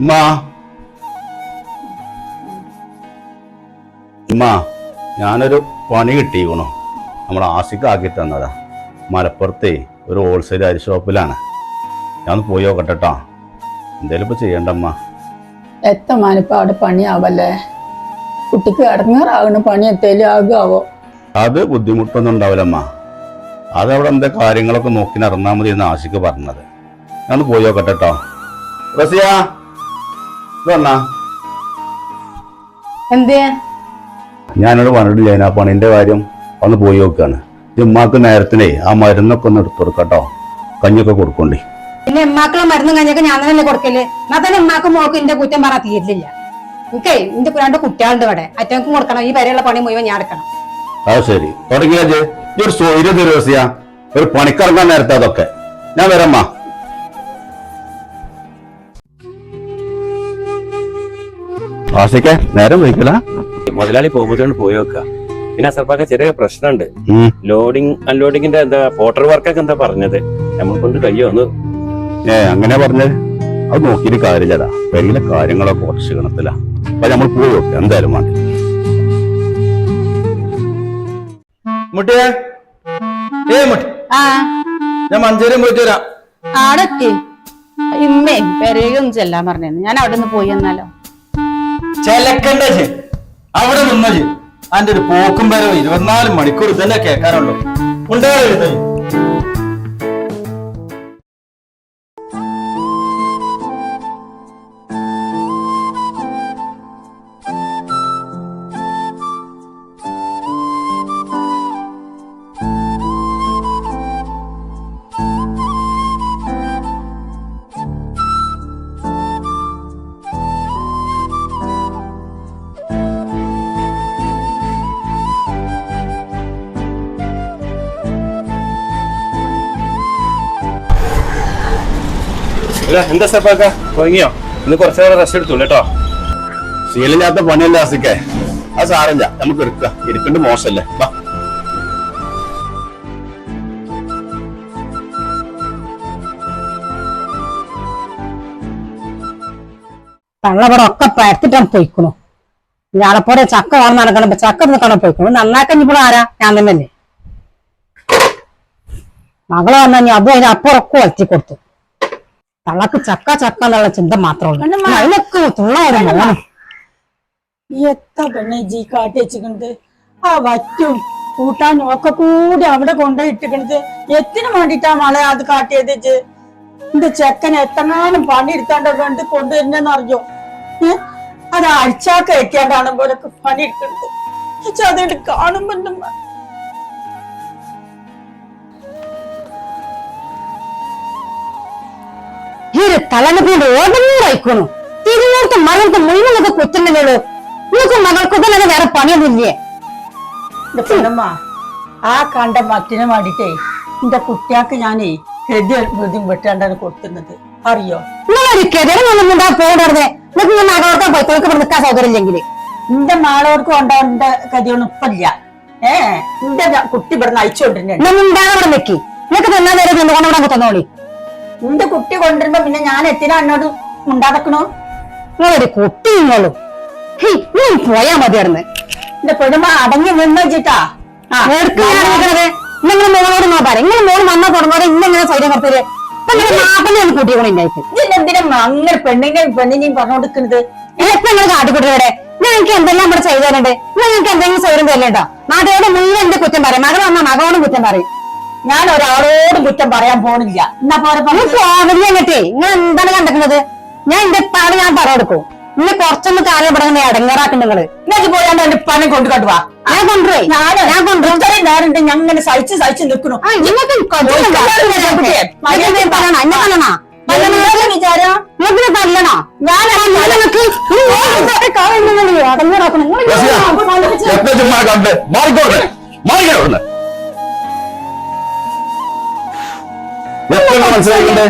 ഉമ്മ ഉമ്മ ഞാനൊരു പണി കിട്ടിക്കണു നമ്മളെ ആസിക്ക് ആക്കി തന്നതാ. മലപ്പുറത്തെ ഒരു ഹോൾസെയിൽ അരി ഷോപ്പിലാണ് ഞാൻ പോയി നോക്കട്ടെ കേട്ടോ എന്തേലും ഇപ്പൊ ചെയ്യണ്ടമ്മ? എത്ര മാനിപ്പോ അവിടെ പണിയാവല്ലേ? കുട്ടിക്ക് ഇടങ്ങാറാകണ പണി എത്തേലും ആകാവോ? അത് ബുദ്ധിമുട്ടൊന്നും ഉണ്ടാവില്ലമ്മ. അത് അവിടെ എന്താ കാര്യങ്ങളൊക്കെ നോക്കി നടന്നാൽ മതി എന്ന് ആശിക്ക് പറഞ്ഞത്. ഞാൻ പോയി നോക്കട്ടെ കേട്ടോ റസിയാ. എന്തേ? ഞാനോട് പറഞ്ഞിട്ടില്ല ഞാൻ ആ പണിന്റെ കാര്യം ഒന്ന് പോയി നോക്കുകയാണ് ഉമ്മാക്ക് നേരത്തിനെ ആ മരുന്നൊക്കെ ഒന്ന് എടുത്തു കൊടുക്കട്ടോ കഞ്ഞൊക്കെ കൊടുക്കണ്ടേ. പിന്നെ ഉമ്മാക്കുള്ള മരുന്നും കഞ്ഞൊക്കെ ഞാൻ തന്നെ കൊടുക്കൽ? എന്നാ തന്നെ ഉമ്മാക്ക് മോക്ക് എന്റെ കുറ്റം പറയാൻ തീരില്ല. എനിക്കേ എന്റെ രണ്ട് കുട്ടികളുണ്ട് ഇവിടെ. അറ്റങ്ങൾക്കും കൊടുക്കണം. ഈ വരെയുള്ള പണി മുഴുവൻ ഞാൻ എടുക്കണം. അത് ശരി. തുടങ്ങിയാ ഒരു സൗകര്യം ഒരു പണിക്കിറങ്ങാൻ നേരത്തെ അതൊക്കെ. ഞാൻ വരമ്മ ആശിക്കെ നേരം വയ്ക്കല മുതലാളി പോകുമ്പോഴാണ് പോയി വെക്കുക. പിന്നെ അസർപ്പാക്ക ചെറിയ പ്രശ്നമുണ്ട്. ലോഡിങ് അൺലോഡിങ്ങിന്റെ എന്താ പോട്ടർ വർക്കൊക്കെ എന്താ പറഞ്ഞത്? നമ്മൾ കൊണ്ട് കയ്യോ ഒന്ന് ഏ അങ്ങനെ പറഞ്ഞത് അത് നോക്കിയിട്ട് കാര്യമില്ലടാ പെരിയിലെ കാര്യങ്ങളൊക്കെ കുറച്ച് കിണത്തില്ല അപ്പൊ നമ്മൾ പോയി നോക്കാം എന്തായാലും വേണ്ട. മുട്ടിയേ? ഏ മുട്ടി. ആ. ഞാൻ മഞ്ചേരി പോയിട്ട് വരാം. ആടൊക്കെ. ഇമ്മേ പെരയൊന്നും ചെല്ലാൻ പറഞ്ഞു ഞാൻ അവിടെ നിന്ന് പോയി എന്നാലോ. ചെലക്കണ്ട ചേ അവിടെ നിന്ന ചേ അന്റെ ഒരു പോക്കും വരവ് ഇരുപത്തിനാല് മണിക്കൂർ തന്നെ കേൾക്കാനുള്ളൂ ഉണ്ടായിരുന്നു ഇല്ല, എന്താ അസർപ്പാക്ക തുടങ്ങിയോ ഇന്ന് കുറച്ചു നേരം റെസ്റ്റ് എടുത്തു കേട്ടോ. ശീലമില്ലാത്ത പണിയല്ല ആസിക്കേ? അത് സാരമില്ല നമുക്ക് എടുക്കാം. ഇരിക്കേണ്ട മോശമല്ലേ വാ. തള്ളവിടെ ഒക്കെ പരത്തിട്ടാണ് പോയിക്കണു. ഞാളെപ്പോലെ ചക്ക വളർന്ന് നടക്കണം ചക്ക നിൽക്കണം പോയിക്കണു. നന്നാക്കാൻ ഇപ്പോൾ ആരാ? ഞാൻ തന്നെയല്ലേ. മകളെ വന്നാൽ ഞാൻ അതും അതിന് വളർത്തി കൊടുത്തു. തള്ളക്ക് ചക്ക ചക്ക എന്നുള്ള ചിന്ത മാത്രമേ ഉള്ളൂ. അതിനൊക്കെ തുള്ള ഒരു മോണം എത്ര പെണ്ണെ ജി കാട്ടി വെച്ചിക്കണത്? ആ വറ്റും കൂട്ടാനും ഒക്കെ കൂടി അവിടെ കൊണ്ടുപോയിട്ടിക്കണത് എത്തിനു വേണ്ടിട്ടാ മളെ അത് കാട്ടിയത് എന്റെ ചെക്കൻ എത്തങ്ങാനും പണി എടുത്താണ്ടോ കണ്ട് കൊണ്ടുവരുന്നെന്ന് അറിയോ ഏഹ് അത് അഴിച്ചാക്ക എത്തിയാണ്ടാണ് പോലൊക്കെ പണി എടുക്കുന്നത് അതിട്ട് കാണുമ്പോ ഈ ഒരു കൊണ്ട് ഓടുന്നൂറായിക്കണു. തിരുവോർത്ത് മകൾക്ക് മുഴുവനൊക്കെ കുത്തുന്നല്ലോ നിങ്ങൾക്ക് മകൾക്കൊക്കെ നല്ല വേറെ പണിയൊന്നുമില്ലേ? ആ കണ്ട മറ്റിനെ വേണ്ടിട്ടേ എന്റെ കുട്ടിയാക്ക് ഞാനേ ഹൃദയ ഹൃദയം വെട്ടാണ്ടാണ് കൊടുക്കുന്നത് അറിയോ? നിൽക്കാൻ സൗകര്യമില്ലെങ്കിൽ എന്റെ മാളോർക്ക് കൊണ്ടാവേണ്ട കഥയൊന്നും ഇപ്പല്ല. ഏ എന്റെ കുട്ടി ഇവിടെ നയിച്ചോണ്ടിരുന്നേ നിങ്ങൾ നിക്കി. നിനക്ക് തിന്നാൻ നേരം നിന്ന് കൊണ്ടുവിടെ തന്നോളി. എന്റെ കുട്ടി കൊണ്ടുവരുമ്പോ പിന്നെ ഞാൻ എത്തിനാ എന്നോട് ഉണ്ടാക്കണോ നിങ്ങളൊരു കുട്ടി നിങ്ങളും. നീ പോയാ മതിയായിരുന്നു. എന്റെ പെടുമ്പ അടങ്ങി നിന്ന് ആ നിങ്ങൾ മോളോട് നോ പറ നിങ്ങൾ മോൾ വന്നാ തുടങ്ങാതെ ഇന്നെങ്ങനെ സൗകര്യം കൊടുത്തത്. മാപ്പിനെ ഒന്ന് കൂട്ടിയോണിണ്ടായിട്ട് ഇതിനെന്തിനാ അങ്ങനെ പെണ്ണിനെയും പെണ്ണിനെയും പറഞ്ഞുകൊടുക്കുന്നത്? ഇതൊക്കെ നിങ്ങൾ കാട്ടിക്കൂട്ടിവിടെ ഞങ്ങൾക്ക് എന്തെല്ലാം ഇവിടെ ചെയ്തു തരണ്ടേ നിങ്ങൾക്ക് എന്തെങ്കിലും സൗകര്യം തരണ്ടോ നാട്ടുകാരുടെ മുഴുവൻ എന്റെ കുറ്റം പറയും. മകൾ വന്നാ മകളോടും കുറ്റം പറയും. ഞാൻ ഒരാളോടും കുറ്റം പറയാൻ പോണില്ല. എന്നാ പോരെ പോവില്ല എന്നിട്ടേ നിങ്ങൾ എന്താണ് കണ്ടിട്ടുള്ളത് ഞാൻ എന്റെ പണി ഞാൻ പറ കൊടുക്കും ഇന്ന് കുറച്ചൊന്ന് കാര്യം ഇവിടെ ഇങ്ങനെ ഇടങ്ങേറാക്കും നിങ്ങൾ. ഇങ്ങനെ പോയാണ്ട് എന്റെ പണി കൊണ്ടു കണ്ടുവാ ഞാൻ കൊണ്ടുപോയി ഞാൻ ഞാൻ കൊണ്ടുപോയി ഇത്രയും നേരം ഞാൻ ഇങ്ങനെ സഹിച്ച് സഹിച്ച് നിൽക്കണു നിങ്ങൾക്ക്? വിചാരം? തല്ലണോ ഞാൻ ഇടങ്ങേറാക്കണം. കണ്ട് മാറിക്കോട്ടെ മാറിക്കോട്ടെ മനസ്സിലാക്കണ്ടേ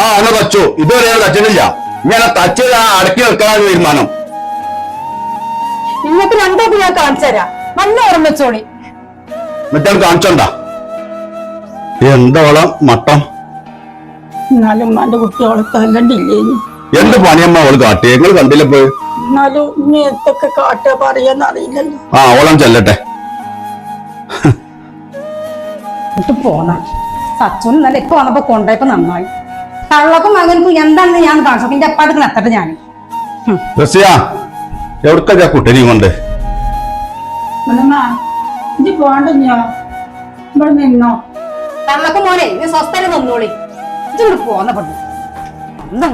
ആ എന്നാ തച്ചു. ഇതുവരെ ഞാൻ തച്ചിട്ടില്ല. ഞാൻ തച്ചത് ആ അടക്കി വെക്കാനാണ് തീരുമാനം. നിങ്ങൾക്ക് രണ്ടോക്ക് ഞാൻ കാണിച്ചു തരാം. നല്ല മറ്റേ കാണിച്ചോണ്ട. എന്തോളം മട്ടം? എന്നാലും ഉമ്മാന്റെ എന്ത് പണിയമ്മ അവൾ കാട്ടി നിങ്ങൾ കണ്ടില്ല പോയി? എന്നാലും ഇനി എന്തൊക്കെ കാട്ടുക പറയാന്ന് ആ ഓളം ചെല്ലട്ടെ. എന്നിട്ട് പോന്ന. സച്ചുൻ നല്ല ഇപ്പൊ വന്നപ്പോ കൊണ്ടുപോയപ്പോ നന്നായി. കള്ളക്കും മകനക്കും എന്താണെന്ന് ഞാൻ കാണിച്ചു. പിന്നെ അപ്പാടത്തിന് എത്തട്ടെ ഞാൻ. എവിടുത്തെ കൊണ്ട്? കള്ളക്കും മോനെ നീ സ്വസ്ഥനെ പോന്ന എന്താ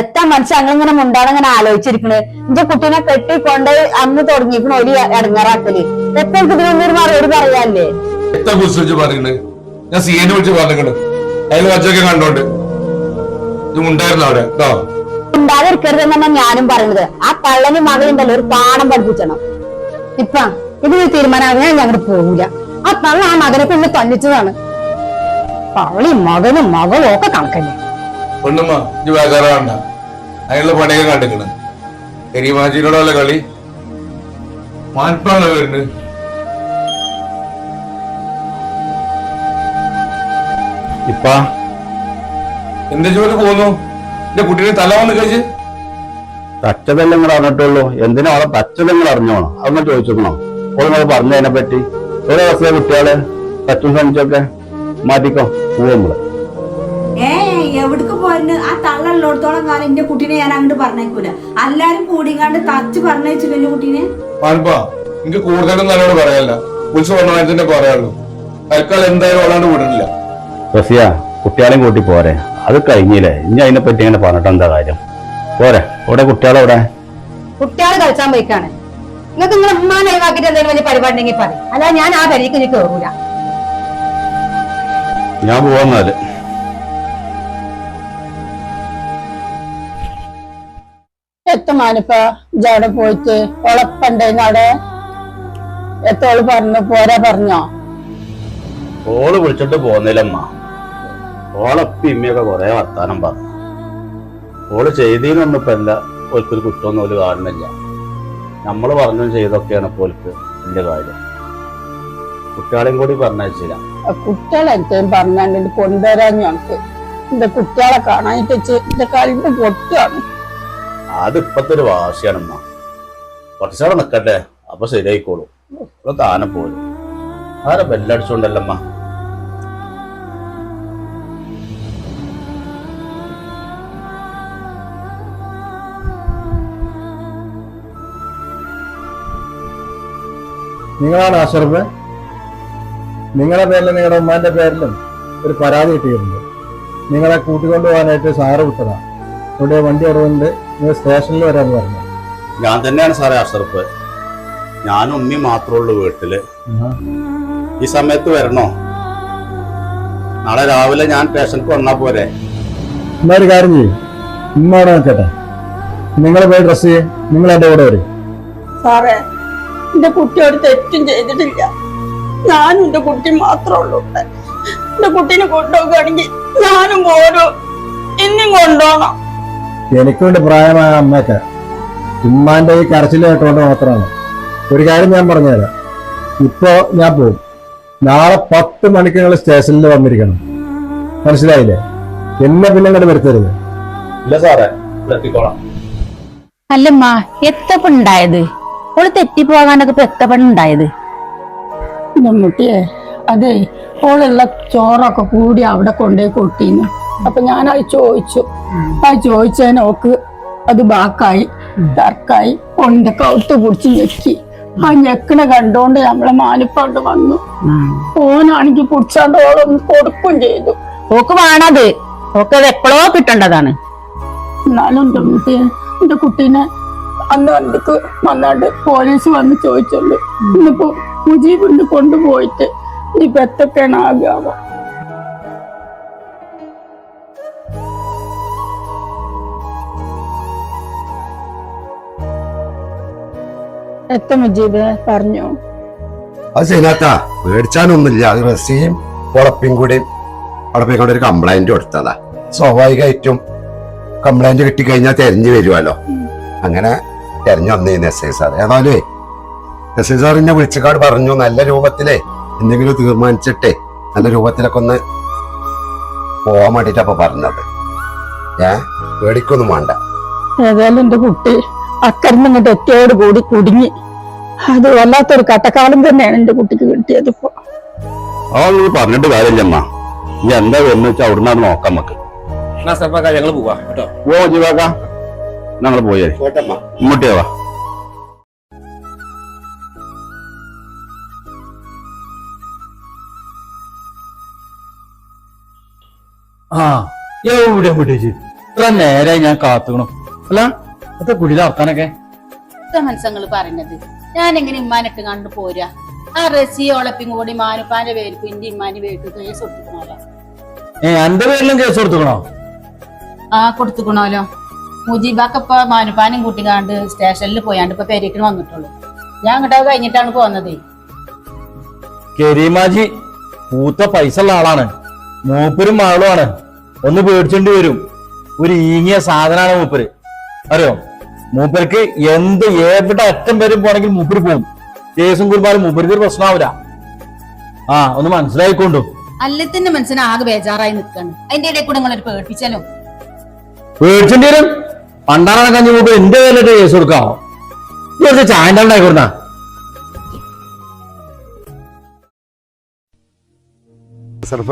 എത്ര മനുഷ്യൻ അങ്ങനെ മുണ്ടാണെങ്ങനെ ആലോചിച്ചിരിക്കണേ? എന്റെ കുട്ടീനെ കെട്ടി കൊണ്ടുപോയി അന്ന് തുടങ്ങിയിരിക്കണ ഒരു ഇടങ്ങാറാക്കൽ. എത്ര ഇതിനൊന്നും ഒരു മറുപടി പറയാല്ലേ? എത്ര കുറിച്ച് പറയുന്നത് ഞാൻ സീനെ വിളിച്ച് പറഞ്ഞിട്ടുണ്ട്. അതിൽ വച്ചൊക്കെ കണ്ടോണ്ട്. ഇത് ഉണ്ടായിരുന്നു അവിടെ? കേട്ടോ ഉണ്ടാതിരിക്കരുതെന്നാണ് ഞാനും പറയുന്നത്. ആ കള്ളന് മകളുണ്ടല്ലോ ഒരു പാഠം പഠിപ്പിച്ചണം ഇപ്പ ഇത് നീ തീരുമാനം ഞാൻ അങ്ങോട്ട് പോകില്ല ആ പള്ള ആ മകനെ കൊണ്ട് തന്നിച്ചതാണ് പള്ളി മകനും മകളും ഒക്കെ കണക്കല്ലേ? പെണ്ണുമ്മ ഇത് അതിനുള്ള പണിയൊക്കെ കണ്ടിക്കണ് കരിമാജിനോടുള്ള കളി? മാൻപാണ് വരുന്നത്? ഇപ്പ. എന്റെ ജോലി പോന്നു എന്റെ കുട്ടിയുടെ തല വന്ന് കഴിച്ച്. തച്ചതെല്ലാം നിങ്ങൾ അറിഞ്ഞിട്ടുള്ളൂ എന്തിനാ അവളെ തച്ചതെങ്ങൾ അറിഞ്ഞോണോ? അതൊന്നും ചോദിച്ചോക്കണോ? നിങ്ങൾ പറഞ്ഞതിനെ പറ്റി. ഒരു ദിവസത്തെ കുട്ടികൾ പറ്റും ശ്രമിച്ചൊക്കെ മാറ്റിക്കോ. പോകുമ്പോൾ നമ്മൾ. ഏ എവിടക്ക് പോയിരുന്നു ആ തള്ളുള്ളിടത്തോളം കാലം എന്റെ കുട്ടീനെ ഞാൻ അങ്ങോട്ട് പറഞ്ഞേക്കൂല. എല്ലാരും കൂടിങ്ങാണ്ട് തച്ച് പറഞ്ഞയച്ചില്ല എന്റെ കുട്ടീനെ. മാൻപാ എനിക്ക് കൂടുതലും നല്ലോട് പറയാല്ല ഉത്സവ പറയാനുള്ളൂ. തൽക്കാലം എന്തായാലും ഓളാണ്ട് റസിയ കുട്ടികളെയും കൂട്ടി പോരെ. അത് കഴിഞ്ഞില്ലേ? ഇനി അതിനെ പറ്റി ഇങ്ങനെ പറഞ്ഞിട്ട് എന്താ കാര്യം? പോരെ. ഇവിടെ കുട്ടികളെവിടെ കുട്ടികൾ കളിച്ചാൻ പോയിക്കാണ്. നിങ്ങൾക്ക് നിങ്ങളെ ഉമ്മാനെ ഒഴിവാക്കിയിട്ട് എന്തെങ്കിലും വലിയ പരിപാടി ഉണ്ടെങ്കിൽ പറയും. അല്ല ഞാൻ ആ പരിക്ക് ഇനി കയറൂല ഞാൻ പോവാന്നാൽ എത്തമാനിപ്പ ഇജവിടെ പോയിട്ട് ഉളപ്പുണ്ടായിരുന്നു അവിടെ എത്തോൾ പറഞ്ഞു? പോരാ പറഞ്ഞോ? ഓൾ വിളിച്ചിട്ട് പോന്നില്ലമ്മ. ഓളപ്പി ഇമ്മയൊക്കെ കൊറേ വർത്താനം പറഞ്ഞു. ഓൾ ചെയ്തതിനൊന്നും ഇപ്പൊ എന്താ? ഓൽക്കൊരു കുറ്റമൊന്നും ഓൽ കാണുന്നില്ല. നമ്മൾ പറഞ്ഞു ചെയ്തൊക്കെയാണ് ഇപ്പൊ ഓൽക്ക് വലിയ കാര്യം. കുട്ടികളെയും കൂടി പറഞ്ഞില്ല കുട്ടികളെ എന്തേലും പറഞ്ഞാണ്ട് കൊണ്ടുവരാൻ ഞങ്ങൾക്ക് എന്റെ കുട്ടികളെ കാണാനായിട്ട് വെച്ച് എന്റെ കലിമ്പ് പൊട്ടുകയാണ് അത് ഇപ്പത്തെ ഒരു വാശിയാണമ്മ കുറച്ചാടെ നിക്കട്ടെ അപ്പൊ ശരിയായിക്കോളൂ. താനെ പോലും ആരെ ബെല്ലടിച്ചോണ്ടല്ലമ്മ നിങ്ങളാണ് അഷറഫ് നിങ്ങളുടെ പേരിലും നിങ്ങളുടെ ഉമ്മാന്റെ പേരിലും ഒരു പരാതി കിട്ടിയിട്ടുണ്ട്. നിങ്ങളെ കൂട്ടിക്കൊണ്ടു പോകാനായിട്ട് സാറ് വിട്ടതാ. ഇവിടെ വണ്ടി ഇറങ്ങുന്നുണ്ട് നിങ്ങൾ സ്റ്റേഷനിൽ വരാന്ന് പറഞ്ഞു. ഞാൻ തന്നെയാണ് സാറേ അഷറഫ് ഞാൻ ഉമ്മി മാത്രമേ ഉള്ളൂ വീട്ടിൽ. ഈ സമയത്ത് വരണോ? നാളെ രാവിലെ ഞാൻ സ്റ്റേഷനിൽ വന്നാ പോരെ. എന്നാ ഒരു കാര്യം ചെയ്യും. ഉമ്മ അവിടെ നിൽക്കട്ടെ. നിങ്ങൾ പോയി ഡ്രസ് ചെയ്യും. നിങ്ങൾ എന്റെ കൂടെ വരും. സാറേ എന്റെ കുട്ടി ഒരു തെറ്റും ചെയ്തിട്ടില്ല. ഞാനും എന്റെ കുട്ടി മാത്രമേ ഉള്ളൂ. എന്റെ കുട്ടീനെ കൊണ്ടുപോകുകയാണെങ്കിൽ ഞാനും പോരും. എന്നും കൊണ്ടുപോകണം. എനിക്ക് വേണ്ടി പ്രായമായ അമ്മയൊക്കെ ഉമ്മാന്റെ ഈ കരച്ചിൽ കേട്ടോണ്ട് മാത്രമാണ്. ഒരു കാര്യം ഞാൻ പറഞ്ഞുതരാം. ഇപ്പോ ഞാൻ പോകും നാളെ പത്ത് മണിക്ക് നിങ്ങൾ സ്റ്റേഷനിൽ വന്നിരിക്കണം. മനസ്സിലായില്ലേ? എന്നെ പിന്നെ ഇങ്ങോട്ട് വരുത്തരുത്. ഇല്ല സാറേ അല്ലമ്മ എത്തപ്പുണ്ടായത് ഓൾ തെറ്റിപ്പോകാനൊക്കെ ഇപ്പൊ ഉണ്ടായത്? മമ്മൂട്ടിയെ അതെ ഓളുള്ള ചോറൊക്കെ കൂടി അവിടെ കൊണ്ടേ കൊട്ടിന്നു അപ്പൊ ഞാൻ അത് ചോദിച്ചു. അത് ചോദിച്ചതിന് ഓക്ക് അത് ബാക്കായി തർക്കായി. കൊണ്ട് കൗത്ത് പിടിച്ച് ഞെക്കി. ആ ഞെക്കണ കണ്ടോണ്ട് നമ്മളെ മാനിപ്പാണ്ട് വന്നു. ഓനാണെങ്കിൽ പിടിച്ചാണ്ട് ഓളൊന്ന് കൊടുക്കും ചെയ്തു. ഓക്ക് വേണത്. ഓക്ക് അത് എപ്പോഴോ കിട്ടേണ്ടതാണ്. എന്നാലും എന്റെ കുട്ടീനെ അന്ന് വന്നാണ്ട് പോലീസ് വന്ന് ചോദിച്ചുള്ളൂ ഇന്നിപ്പോ മുജീബിന് കൊണ്ടുപോയിട്ട് ഇനിയിപ്പോ എത്തൊക്കെയാണ് എത്ത മുജീബ് പറഞ്ഞു? അത് ശരിയാത്ത പേടിച്ചാനൊന്നുമില്ല. അത് റസിയും ഉളപ്പിയും കൂടി അവിടെ പോയി ഒരു കംപ്ലൈന്റ് കൊടുത്തതാ. സ്വാഭാവികമായിട്ടും കംപ്ലൈന്റ് കിട്ടിക്കഴിഞ്ഞാൽ തെരഞ്ഞു വരുമല്ലോ അങ്ങനെ തെരഞ്ഞു വന്നേന്ന് എസ് ഐ സാർ ഏതായാലേ എസ് ഐ സാർ എന്നെ വിളിച്ചക്കാട് പറഞ്ഞു നല്ല രൂപത്തിലേ എന്തെങ്കിലും തീരുമാനിച്ചിട്ടേ നല്ല രൂപത്തിലൊക്കെ ഒന്ന് പോവാൻ വേണ്ടിട്ടപ്പ പറഞ്ഞത്. ഏ പേടിക്കൊന്നും വേണ്ട. ഏതായാലും എന്റെ കുട്ടി അക്കരന്ന് ഇങ്ങോട്ട് എത്തിയോട് കൂടി കുടുങ്ങി. അത് വല്ലാത്തൊരു കട്ടക്കാലം തന്നെയാണ് എന്റെ കുട്ടിക്ക് കിട്ടിയത് ഇപ്പൊ. ആ നീ പറഞ്ഞിട്ട് കാര്യമില്ലമ്മ ഇനി എന്താ വന്നു വെച്ചാൽ അവിടുന്ന് നോക്കാം നമുക്ക്. ഞങ്ങൾ പോവാ കേട്ടോ. ഓ ജീവാക്ക ഞങ്ങൾ പോയേ. ഇങ്ങോട്ടേവാ ഇങ്ങോട്ടേ വാ. ആ എവിടെ വിട്ടേച്ച് ഇത്ര നേരെ ഞാൻ കാത്തുകണം അല്ല അത്തെ കുടിയിലെ അർത്താനൊക്കെ മനസ്സങ്ങൾ പറയുന്നത് ഞാൻ എങ്ങനെ ഇമ്മാനൊക്കെ കണ്ടു പോരാ? ആ റസി ഓളപ്പിങ് കൂടി മാനുപ്പാന്റെ പേർക്ക് ഇന്റെ ഇമ്മാന്റെ പേർക്ക് കേസ് കൊടുത്തുക്കണല്ലോ ഏ എന്റെ പേരിലും കേസ് കൊടുത്തുക്കണോ ആ കൊടുത്തുക്കണല്ലോ മുജീബാക്കപ്പ കൂട്ടി കൂട്ടിക്കാണ്ട് സ്റ്റേഷനിൽ പോയാണ്ട് ഇപ്പൊ പെരീക്കിന് വന്നിട്ടുള്ളൂ. ഞാൻ അങ്ങോട്ട് കഴിഞ്ഞിട്ടാണ് പോന്നത് കരീമാജി പൂത്ത പൈസ ഉള്ള ആളാണ്. മൂപ്പരും മകളുമാണ് ഒന്ന് പേടിച്ചേണ്ടി വരും. ഒരു ഈങ്ങിയ സാധനമാണ് മൂപ്പര്. അറിയോ? മൂപ്പർക്ക് എന്ത് എവിടെ അറ്റം വരും പോണെങ്കിൽ മൂപ്പര് പോകും കേസും കുറിപ്പാലും മൂപ്പർക്ക് ഒരു പ്രശ്നമാവില്ല ആ ഒന്ന് മനസ്സിലായിക്കൊണ്ടു. അല്ലത്തിന്റെ മനസ്സിന് ആകെ ബേജാറായി നിൽക്കണം അതിന്റെ ഇടയിൽ കൂടെ നിങ്ങളൊരു പേടിപ്പിച്ചാലോ? പേടിച്ചേണ്ടി വരും. പണ്ടാണ് കഞ്ഞി മുമ്പ് എന്റെ പേരിലിട്ട് കേസ് കൊടുക്കാമോ കുറച്ച് ചായന്റെ ഉണ്ടായിക്കൊടുന്ന സർഫ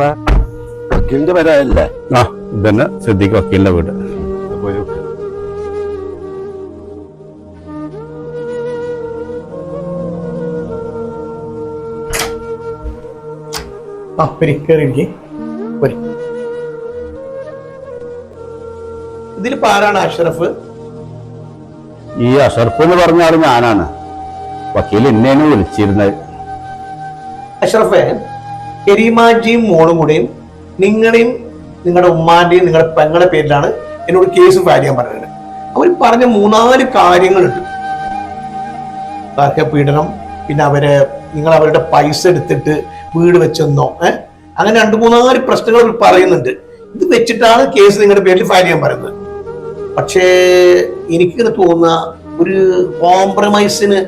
വക്കീലിന്റെ വരാല്ലേ ആ ഇതന്നെ സിദ്ദിഖ് വക്കീലിന്റെ വീട്. ആ വരി കയറിയിരിക്കെ ഇതിലിപ്പോ ആരാണ് അഷ്റഫ്. ഈ അഷറഫ് എന്ന് പറഞ്ഞാൽ ഞാനാണ്. വക്കീൽ എന്നെയാണ് വിളിച്ചിരുന്നത്. അഷ്റഫെ കരീമാജിയും മോളും കൂടെയും നിങ്ങളെയും നിങ്ങളുടെ ഉമ്മാന്റെയും നിങ്ങളുടെ പെങ്ങളുടെ പേരിലാണ് എന്നോട് കേസ് ഫയൽ ചെയ്യാൻ പറഞ്ഞത്. അവർ പറഞ്ഞ മൂന്നാൽ കാര്യങ്ങളുണ്ട്. പീഡനം പിന്നെ അവർ നിങ്ങൾ അവരുടെ പൈസ എടുത്തിട്ട് വീട് വെച്ചെന്നോ ഏഹ് അങ്ങനെ രണ്ട് മൂന്നാൽ പ്രശ്നങ്ങൾ അവർ പറയുന്നുണ്ട്. ഇത് വെച്ചിട്ടാണ് കേസ് നിങ്ങളുടെ പേരിൽ ഫയൽ ചെയ്യാൻ പറയുന്നത്. പക്ഷേ എനിക്കിങ്ങനെ തോന്നുന്ന ഒരു കോംപ്രമൈസിന്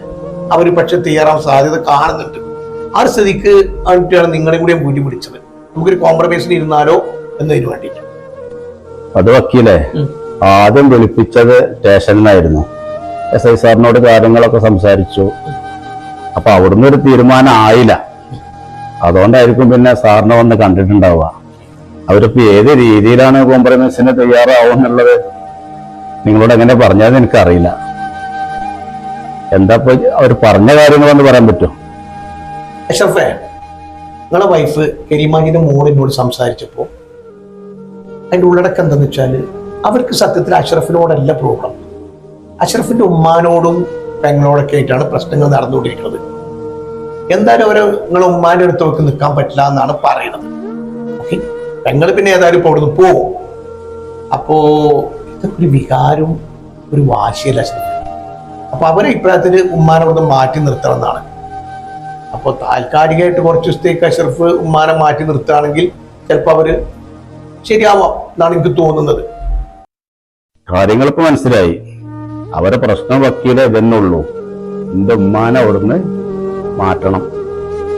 അവർ പക്ഷെ തയ്യാറാൻ സാധ്യത കാണുന്നുണ്ട്. ആ ഒരു സ്ഥിതിക്ക് ആയിട്ടാണ് നിങ്ങളെ കൂടെ കൂട്ടി പിടിച്ചത് നമുക്കൊരു കോംപ്രമൈസിന് ഇരുന്നാലോ എന്നതിന് വേണ്ടിയിട്ട്. അത് വക്കീലേ. ആദ്യം വിളിപ്പിച്ചത് സ്റ്റേഷനിലായിരുന്നു. എസ് ഐ സാറിനോട് കാര്യങ്ങളൊക്കെ സംസാരിച്ചു. അപ്പൊ അവിടുന്ന് ഒരു തീരുമാനം ആയില്ല. അതുകൊണ്ടായിരിക്കും പിന്നെ സാറിനെ വന്ന് കണ്ടിട്ടുണ്ടാവുക. അവരിപ്പോ ഏത് രീതിയിലാണ് കോംപ്രമൈസിന് തയ്യാറാവും എന്നുള്ളത് നിങ്ങളോട് എങ്ങനെ പറഞ്ഞാലും എനിക്കറിയില്ല. എന്താ അവർ പറഞ്ഞ കാര്യങ്ങളൊന്ന് പറയാൻ പറ്റുമോ നിങ്ങളെ വൈഫ് കരീമാജിന്റെ മോളിനോട് സംസാരിച്ചപ്പോൾ അതിന്റെ ഉള്ളടക്കം എന്താണെന്ന് വെച്ചാൽ അവർക്ക് സത്യത്തിൽ അഷറഫിനോടല്ല പ്രോബ്ലം അഷറഫിന്റെ ഉമ്മാനോടും പെങ്ങളോടൊക്കെ ആയിട്ടാണ് പ്രശ്നങ്ങൾ നടന്നുകൊണ്ടിരിക്കുന്നത്. എന്തായാലും അവരെ നിങ്ങളെ ഉമ്മാന്റെ അടുത്ത് അവർക്ക് നിൽക്കാൻ പറ്റില്ല എന്നാണ് പറയുന്നത്. ഓക്കെ പെങ്ങൾ പിന്നെ ഏതായാലും ഇപ്പോൾ അവിടുന്ന് പോകും അപ്പോ ഇതൊക്കെ ഒരു വികാരവും ഒരു വാശിയല്ല അഷറഫ് അപ്പൊ അവരെ ഉമ്മാനെ ഒന്ന് മാറ്റി നിർത്തണം എന്നാണ് അപ്പൊ താൽക്കാലികമായിട്ട് കുറച്ച് ദിവസത്തേക്ക് അഷറഫ് ഉമ്മാനെ മാറ്റി നിർത്തുകയാണെങ്കിൽ ചിലപ്പോൾ അവർ ശരിയാവാം എന്നാണ് എനിക്ക് തോന്നുന്നത്. കാര്യങ്ങളിപ്പോ മനസ്സിലായി. അവരെ പ്രശ്നം വക്കീലെ ഇതെന്നുള്ളൂ എന്റെ ഉമ്മാനെ അവിടുന്ന് മാറ്റണം.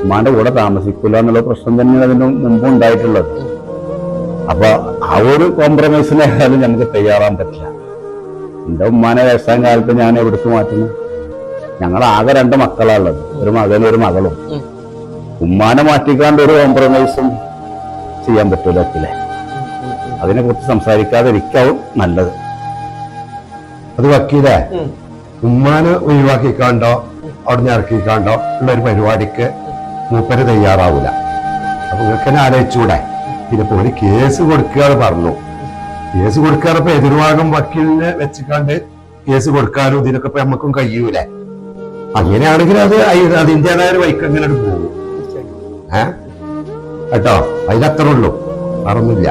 ഉമ്മാന്റെ കൂടെ താമസിക്കില്ല എന്നുള്ള പ്രശ്നം തന്നെയാണ് അതിന് മുമ്പ് ഉണ്ടായിട്ടുള്ളത് അപ്പൊ ആ ഒരു കോംപ്രമൈസിന് ഏതായാലും ഞങ്ങൾക്ക് തയ്യാറാൻ പറ്റില്ല. എന്റെ ഉമ്മാനെ വയസ്സാം കാലത്ത് ഞാൻ എവിടേക്ക് മാറ്റുന്നു? ഞങ്ങൾ ആകെ രണ്ട് മക്കളാ ഉള്ളത്. ഒരു മകനും ഒരു മകളും. ഉമ്മാനെ മാറ്റിക്കാണ്ട് ഒരു കോംപ്രമൈസും ചെയ്യാൻ പറ്റൂല വക്കീലെ അതിനെ കുറിച്ച് സംസാരിക്കാതിരിക്കാവും നല്ലത്. അത് വക്കീലേ ഉമ്മാനെ ഒഴിവാക്കിക്കാണ്ടോ അവിടെ ഇറക്കിക്കാണ്ടോ ഉള്ള ഒരു പരിപാടിക്ക് മൂപ്പര് തയ്യാറാവൂല. അപ്പൊ നിങ്ങൾക്ക് ആലോചിച്ചുകൂടെ? ആലോചിച്ചൂടെ പിന്നെ പോലെ കേസ് കൊടുക്കുകയാണ് പറഞ്ഞു. കേസ് കൊടുക്കാറപ്പോ എതിർഭാഗം വക്കീലിനെ വെച്ചിക്കാണ്ട് കേസ് കൊടുക്കാനും ഇതിനൊക്കെ ഇപ്പൊ നമുക്കും കഴിയൂല. അങ്ങനെയാണെങ്കിൽ അത് അതിന്റേതായ ഒരു വൈക്ക് അങ്ങനെ പോകും. ഏ? കേട്ടോ? അതിലത്ര ഉള്ളൂ. വേറൊന്നുമില്ല.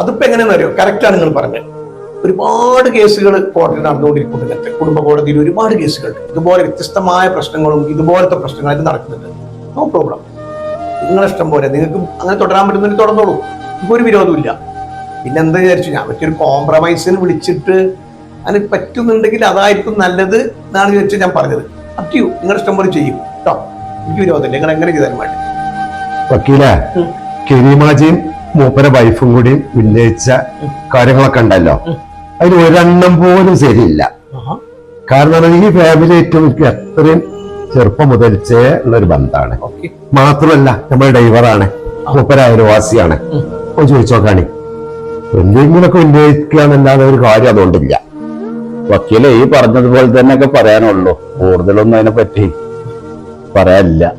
അതിപ്പോ എങ്ങനെയാണെന്ന് അറിയോ? കറക്റ്റാണ് നിങ്ങൾ പറഞ്ഞത്. ഒരുപാട് കേസുകൾ കോടതി നടന്നുകൊണ്ടിരിക്കുന്നുണ്ട് കുടുംബ കോടതിയിൽ ഒരുപാട് കേസുകൾ. ഇതുപോലെ വ്യത്യസ്തമായ പ്രശ്നങ്ങളും ഇതുപോലത്തെ പ്രശ്നങ്ങളും നടക്കുന്നുണ്ട്. നോ പ്രോബ്ലം നിങ്ങളെ ഇഷ്ടം പോലെ നിങ്ങൾക്ക് അങ്ങനെ തുടരാൻ പറ്റുന്നതിന് തുടർന്നോളൂ. ഇപ്പൊ ഒരു വിരോധമില്ല പിന്നെ എന്താ വിചാരിച്ചു? ഞാൻ പറ്റിയൊരു കോംപ്രമൈസിന് വിളിച്ചിട്ട് അതിന് പറ്റുന്നുണ്ടെങ്കിൽ അതായിരിക്കും നല്ലത് എന്നാണ് വിചാരിച്ച് ഞാൻ പറഞ്ഞത്. അപ് ടു നിങ്ങളുടെ ഇഷ്ടം പോലെ ചെയ്യും. കേട്ടോ എനിക്ക് വിരോധമില്ല. നിങ്ങൾ എങ്ങനെ ചെയ്താലും വേണ്ടി വക്കീലേമാജിയും മൂപ്പരെ കരീമാജിയും മൂപ്പര വൈഫും കൂടി ഉന്നയിച്ച കാര്യങ്ങളൊക്കെ ഉണ്ടല്ലോ. അതിൽ ഒരെണ്ണം പോലും ശരിയില്ല. കാരണം ഈ ഫാമിലി ഏറ്റവും എനിക്ക് അത്രയും ചെറുപ്പം മുതൽച്ചേ ഉള്ള ഒരു ബന്ധമാണ്. മാത്രമല്ല നമ്മുടെ ഡ്രൈവറാണ് മൂപ്പര അയൽവാസിയാണ് അപ്പൊ ചോദിച്ചു നോക്കാണി എന്തെങ്കിലുമൊക്കെ ഉന്നയിക്കുക എന്നല്ലാതെ ഒരു കാര്യം അതുകൊണ്ടില്ല. വക്കീലെ ഈ പറഞ്ഞതുപോലെ തന്നെ ഒക്കെ പറയാനുള്ളൂ. കൂടുതലൊന്നും അതിനെ പറ്റി പറയാനില്ല.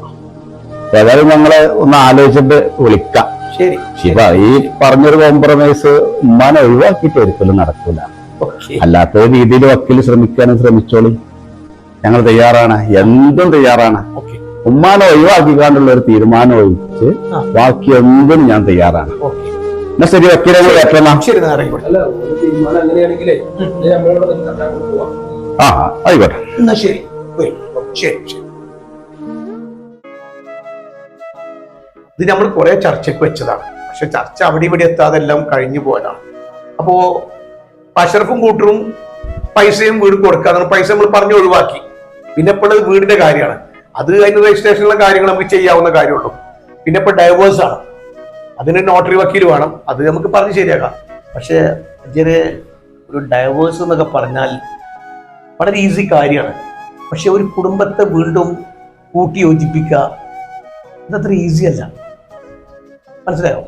ഏതായാലും ഞങ്ങൾ ഒന്ന് ആലോചിച്ചിട്ട് വിളിക്കാം. ശരി. ശിവ ഈ പറഞ്ഞൊരു കോംപ്രമൈസ് ഉമ്മാനെ ഒഴിവാക്കിയിട്ട് ഒരിക്കലും നടക്കൂല. അല്ലാത്ത രീതിയിൽ വക്കീൽ ശ്രമിക്കാനും ശ്രമിച്ചോളി. ഞങ്ങൾ തയ്യാറാണ്. എന്തും തയ്യാറാണ്. ഉമ്മാനെ ഒഴിവാക്കിക്കാണ്ടുള്ള ഒരു തീരുമാനം ഒഴിച്ച് ബാക്കി എന്തും ഞാൻ തയ്യാറാണ്. എന്നാ ശരി വക്കീലെ ഞങ്ങൾ കേട്ടോളാം. ശരി എന്നാ അല്ല ഒരു തീരുമാനം അങ്ങനെയാണെങ്കിലേ നമ്മളിവിടെ നിൽക്കണ്ട അങ്ങോട്ട് ആ ആയിക്കോട്ടെ. എന്നാ ശരി. പോയി. ശരി ശരി. ഇത് നമ്മൾ കുറെ ചർച്ചയ്ക്ക് വെച്ചതാണ്. പക്ഷെ ചർച്ച അവിടെ ഇവിടെ എത്താതെല്ലാം കഴിഞ്ഞു പോയതാണ്. അപ്പോ അഷറഫും കൂട്ടറും പൈസയും വീട് കൊടുക്കാതെ പൈസ നമ്മൾ പറഞ്ഞു ഒഴിവാക്കി. പിന്നെ ഇപ്പോൾ ഉള്ളത് വീടിന്റെ കാര്യമാണ്. അത് അതിന് രജിസ്ട്രേഷനുള്ള കാര്യങ്ങൾ നമുക്ക് ചെയ്യാവുന്ന കാര്യമുള്ളൂ. പിന്നെ ഇപ്പൊ ഡൈവേഴ്സ് ആണ്. അതിന് നോട്ടറി വക്കീൽ വേണം. അത് നമുക്ക് പറഞ്ഞ് ശരിയാക്കാം. പക്ഷേ ഇതിന് ഒരു ഡൈവേഴ്സ് എന്നൊക്കെ പറഞ്ഞാൽ വളരെ ഈസി കാര്യമാണ്. പക്ഷെ ഒരു കുടുംബത്തെ വീണ്ടും കൂട്ടി യോജിപ്പിക്കുക ഇതത്ര ഈസി അല്ല. മനസ്സിലായോ?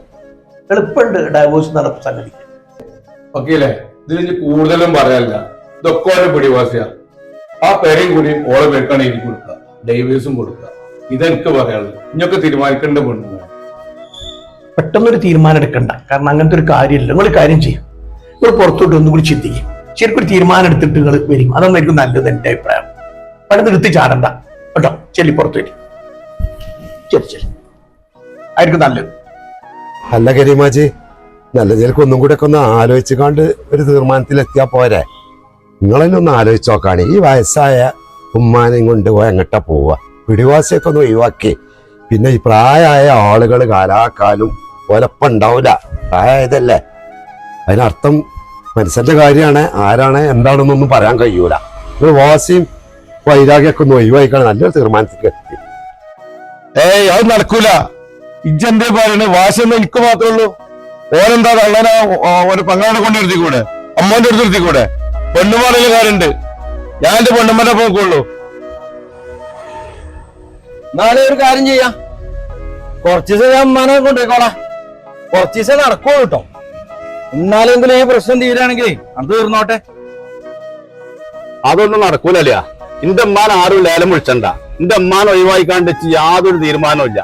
എളുപ്പമുണ്ട് ഡൈവേഴ്സ് നടപ്പ് സംഗതി അല്ലേ ഇതിൽ കൂടുതലും പറയാനില്ല. ഇതൊക്കെ പിടിവാസിയാണ് പിടിവാസിയാ ആ പേരയും കൂടി ഓളെ പേർക്കാണ് എനിക്ക് കൊടുക്കുക. ഡൈവേഴ്സും കൊടുക്കുക. ഇതെനിക്ക് പറയാനുള്ളത്. ഇനിയൊക്കെ തീരുമാനിക്കേണ്ട പെണ്ണു പെട്ടെന്നൊരു തീരുമാനം എടുക്കണ്ട. കാരണം അങ്ങനത്തെ ഒരു കാര്യമില്ല. നിങ്ങൾ കാര്യം ചെയ്യും. നിങ്ങൾ പുറത്തോട്ട് ഒന്നും കൂടി ചിന്തിക്കും. ശരിക്കും ഒരു തീരുമാനം എടുത്തിട്ട് നിങ്ങൾ വരും അതൊന്നായിരിക്കും നല്ലത് എന്റെ അഭിപ്രായം. പെട്ടെന്ന് എടുത്ത് ചാടണ്ട. കേട്ടോ? ചെല്ലി പുറത്തു വരും. ശരി ശരി ആയിരിക്കും നല്ലത്. അല്ല കരീമാജി. നല്ല നിലയ്ക്ക് ഒന്നും കൂടെ ഒക്കെ ഒന്ന് ആലോചിച്ചുകൊണ്ട് ഒരു തീരുമാനത്തിലെത്തിയാ പോരെ. നിങ്ങളെന്നെ ഒന്ന് ആലോചിച്ച് നോക്കാണ്. ഈ വയസ്സായ ഉമ്മാനെയും കൊണ്ട് പോയി അങ്ങോട്ടാ പോവുക. പിടിവാസിയൊക്കെ ഒന്ന് ഒഴിവാക്കി. പിന്നെ ഈ പ്രായമായ ആളുകൾ കാലാകാലം ഒലപ്പം ഉണ്ടാവില്ല പ്രായമായതല്ലേ. അതിനർത്ഥം മനസ്സിന്റെ കാര്യമാണ് ആരാണ് എന്താണെന്നൊന്നും പറയാൻ കഴിയൂല. ഒരു വാസിയും വൈരാഗ്യമൊക്കെ ഒന്ന് ഒഴിവാക്കാൻ നല്ലൊരു തീരുമാനത്തിലേക്ക് എത്തി. ഏയ് അത് നടക്കൂല. ഇജ്ജെന്തേ പറയണേ? വാശൊന്നും എനിക്ക് മാത്രമേ ഉള്ളൂ. ഓരെന്താ കള്ളനാ ഒരു പങ്കാളെ കൊണ്ടെടുത്തിക്കൂടെ അമ്മോന്റെ അടുത്ത് നിർത്തിക്കൂടെ? പെണ്ണുമാറിലെ കാര്യണ്ട് ഞാൻ എന്റെ പെണ്ണുമ്മന്റെ പോക്കുള്ളൂ നാളെ ഒരു കാര്യം ചെയ്യാം. കുറച്ച് ദിവസം ഞാൻ അമ്മാനെ കൊണ്ടുപോയിക്കോളാം. കുറച്ച് ദിവസം നടക്കുള്ളൂ കേട്ടോ എന്നാലെങ്കിലും ഈ പ്രശ്നം തീരാണെങ്കിൽ അത് തീർന്നോട്ടെ. അതൊന്നും നടക്കൂലല്ല എന്റെ അമ്മാൻ ആരും ലേലം വിളിച്ചണ്ട. എന്റെ അമ്മാൻ ഒഴിവായിക്കാണ്ട് യാതൊരു തീരുമാനവും ഇല്ല.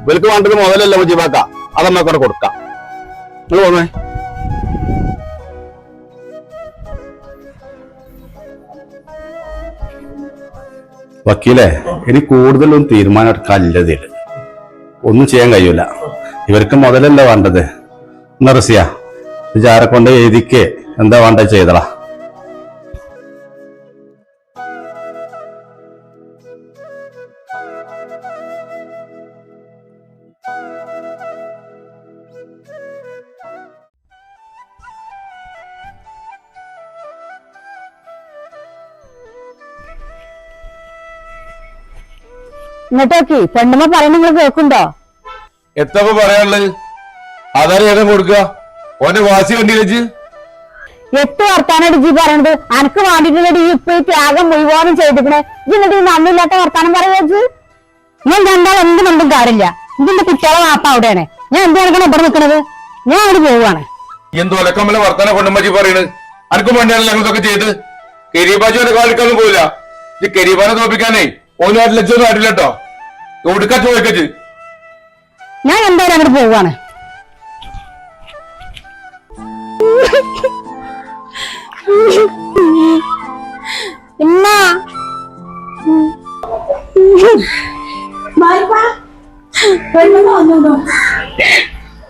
ഇവർക്ക് വേണ്ടത് മുതലല്ല മുജിബാക്ക. അതമ്മക്കൂടെ കൊടുക്കാം. നിങ്ങൾ പോന്നേ. വക്കീലെ ഇനി കൂടുതലൊന്നും തീരുമാനം എടുക്കാനില്ലതിൽ ഒന്നും ചെയ്യാൻ കഴിയൂല. ഇവർക്ക് മുതലല്ല വേണ്ടത്. നിറസിയ വിചാരക്കൊണ്ട് എഴുതിക്കേ. എന്താ വേണ്ടത് ചെയ്തടാ. എന്നിട്ടോക്കി പെണ്ണുമ്മ പറയുന്ന നിങ്ങൾ കേൾക്കുണ്ടോ എത്തപ്പോ പറയാനുള്ളത്? ആധാരം ഏതാ കൊടുക്കുക ഓന്റെ വാസി വണ്ടി വെച്ച് എട്ട് വർത്താനം ജി പറയണത്. അനക്ക് വേണ്ടിട്ടുള്ള ഈ ഇപ്പൊ ഈ ത്യാഗം മുഴുവനും ചെയ്തിക്കണേ ഇജ്ജ് എന്നിട്ട് നന്ദില്ലാത്ത വർത്താനം പറയുക ഞാൻ രണ്ടാൾ എന്ത് കണ്ടും കാര്യമില്ല. ഇതിന്റെ കുട്ടികളെ വാപ്പ അവിടെയാണ്. ഞാൻ എന്ത് കണക്കാണ് ഇവിടെ നിൽക്കണത് ഞാൻ അവിടെ പോവാണ്. എന്തോ അലക്കമ്മല വർത്താനം കൊണ്ടുമ്പറ്റി പറയണത്. അനക്കും വേണ്ടിയാണ് ഞങ്ങൾക്കൊക്കെ ചെയ്ത് കരീബാജി ഓനെ കാലിക്കൊന്നും പോയില്ല ഈ കരീബാനെ തോപ്പിക്കാനേ ഓനും ആയിട്ട് ലക്ഷമൊന്നും ആയിട്ടില്ല കേട്ടോ ഒടുക്കാ ചോദിക്കച്ച്? ഞാൻ എന്തായാലും അങ്ങോട്ട് പോവാണ്.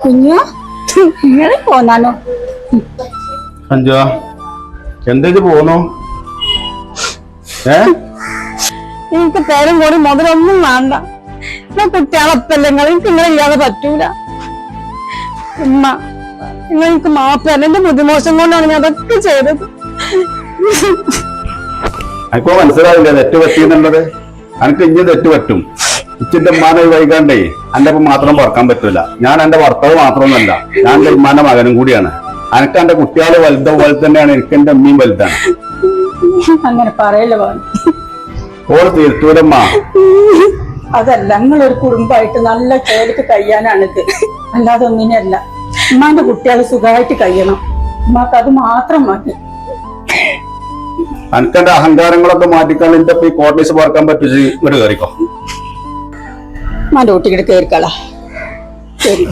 കുഞ്ഞു ഇങ്ങനെ പോന്നാനോ? അഞ്ചോ എന്തേത് പോന്നു ഏ? എനിക്ക് പേരും കൂടി മുതലൊന്നും വേണ്ട. ഞാൻ എനിക്ക് നിങ്ങൾ എനിക്ക് നിങ്ങളില്ലാതെ പറ്റൂല. ഉമ്മ നിങ്ങൾ എനിക്ക് മാപ്പല്ല എന്റെ ബുദ്ധിമോശം കൊണ്ടാണ് ഞാൻ അതൊക്കെ ചെയ്തത്. അപ്പൊ മനസ്സിലാവില്ല തെറ്റ് പറ്റിയെന്നുള്ളത് എനിക്ക് ഇനി തെറ്റ് പറ്റും. ഇച്ചിന്റെ ഉമ്മാനെ വൈകാണ്ടേ എന്റെ ഒപ്പം മാത്രം പറക്കാൻ പറ്റൂല. ഞാൻ എന്റെ ഭർത്താവ് മാത്രമൊന്നുമല്ല. ഞാൻ എന്റെ ഉമ്മാന്റെ മകനും കൂടിയാണ്. എനിക്ക് എന്റെ കുട്ടികളെ വലുത പോലെ തന്നെയാണ് എനിക്ക് എന്റെ അമ്മയും വലുതാണ്. അങ്ങനെ പറയല്ല ഓൾ തീർത്തൂലമ്മ അതല്ല നിങ്ങളൊരു കുടുംബമായിട്ട് നല്ല കേൾക്ക് കഴിയാനാണിത്. അല്ലാതെ ഒന്നിനല്ല ഉമ്മാന്റെ കുട്ടികൾ സുഖമായിട്ട് കഴിയണം. ഉമ്മാക്ക് അത് മാത്രം മതി. അനക്കെന്റെ അഹങ്കാരങ്ങളൊക്കെ മാറ്റിക്കാൻ എന്റെ ഈ കോട്ടേഴ്സ് പറക്കാൻ പറ്റും ഇങ്ങോട്ട് കയറിക്കോ ഉമ്മാന്റെ കുട്ടികൾ കേൾക്കളാ ശരി